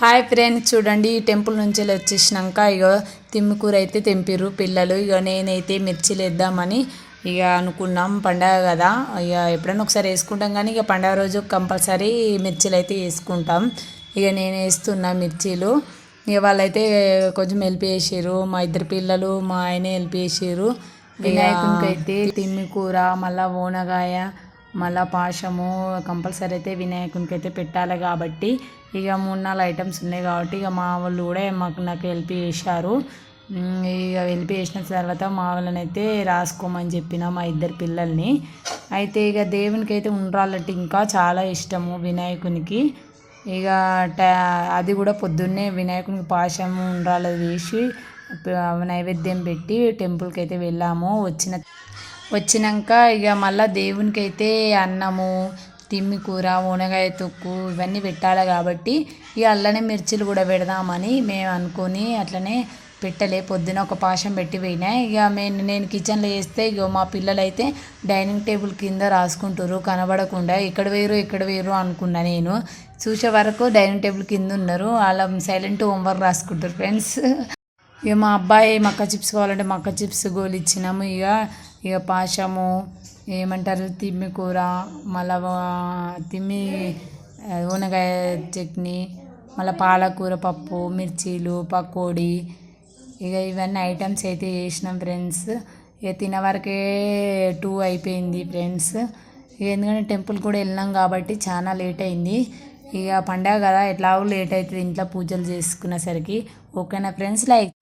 Hi friends చూడండి ఈ temple నుంచి వచ్చేసినాక ఇక తిమ్మికూర అయితే తెంపిర్రు పిల్లలు. ఇక నేనైతే మిర్చిలు వేద్దామని ఇక అనుకున్నాం. పండగ కదా ఇక ఎప్పుడైనా ఒకసారి వేసుకుంటాం కానీ ఇక పండగ రోజు కంపల్సరీ మిర్చిలు అయితే వేసుకుంటాం. ఇక నేను వేస్తున్నా మిర్చీలు. ఇక వాళ్ళైతే కొంచెం హెల్ప్ చేసిర్రు. మా ఇద్దరు పిల్లలు మా ఆయన హెల్ప్ చేసిర్రు. వినాయకునికి అయితే తిమ్మికూర మళ్ళీ ఓనగాయ మళ్ళా పాశము కంపల్సరీ అయితే వినాయకునికి అయితే పెట్టాలి కాబట్టి ఇక మూడు నాలుగు ఐటమ్స్ ఉన్నాయి కాబట్టి ఇక మా వాళ్ళు కూడా మాకు నాకు హెల్ప్ చేశారు. ఇక హెల్ప్ చేసిన తర్వాత మా వాళ్ళని అయితే రాసుకోమని చెప్పిన మా ఇద్దరు పిల్లల్ని. అయితే ఇక దేవునికి అయితే ఉండ్రాలంటే ఇంకా చాలా ఇష్టము వినాయకునికి. ఇక టా అది కూడా పొద్దున్నే వినాయకునికి పాశము ఉండ్రాలు వేసి నైవేద్యం పెట్టి టెంపుల్కి అయితే వెళ్ళాము. వచ్చిన వచ్చినాక ఇక మళ్ళీ దేవునికి అయితే అన్నము తిమ్మి కూర మునగాయ తొక్కు ఇవన్నీ పెట్టాలి కాబట్టి ఇక అల్లనే మిర్చిలు కూడా పెడదామని మేము అనుకొని అట్లనే పెట్టలే. పొద్దున ఒక పాశం పెట్టి పోయినా. ఇక నేను నేను కిచెన్లో వేస్తే ఇక మా పిల్లలు అయితే డైనింగ్ టేబుల్ కింద రాసుకుంటారు కనబడకుండా ఎక్కడ వేరు ఎక్కడ వేరు అనుకున్నా నేను. చూసే వరకు డైనింగ్ టేబుల్ కింద ఉన్నారు. వాళ్ళ సైలెంట్ హోంవర్క్ రాసుకుంటారు ఫ్రెండ్స్. ఇక మా అబ్బాయి మక్క చిప్స్ కావాలంటే మక్క చిప్స్ గోలు ఇచ్చినాము ఇక ఇక పాశము ఏమంటారు తిమ్మి కూర మళ్ళా తిమ్మి ఊనగాయ చట్నీ మళ్ళీ పాలకూర పప్పు మిర్చీలు పకోడీ. ఇక ఇవన్నీ ఐటమ్స్ అయితే చేసినాం ఫ్రెండ్స్. ఇక తినవరకే టూ అయిపోయింది ఫ్రెండ్స్. ఇక ఎందుకంటే టెంపుల్ కూడా వెళ్ళినాం కాబట్టి చాలా లేట్ అయింది. ఇక పండగ కదా ఎట్లాగో లేట్ అవుతుంది ఇంట్లో పూజలు చేసుకునేసరికి. ఓకేనా ఫ్రెండ్స్? లైక్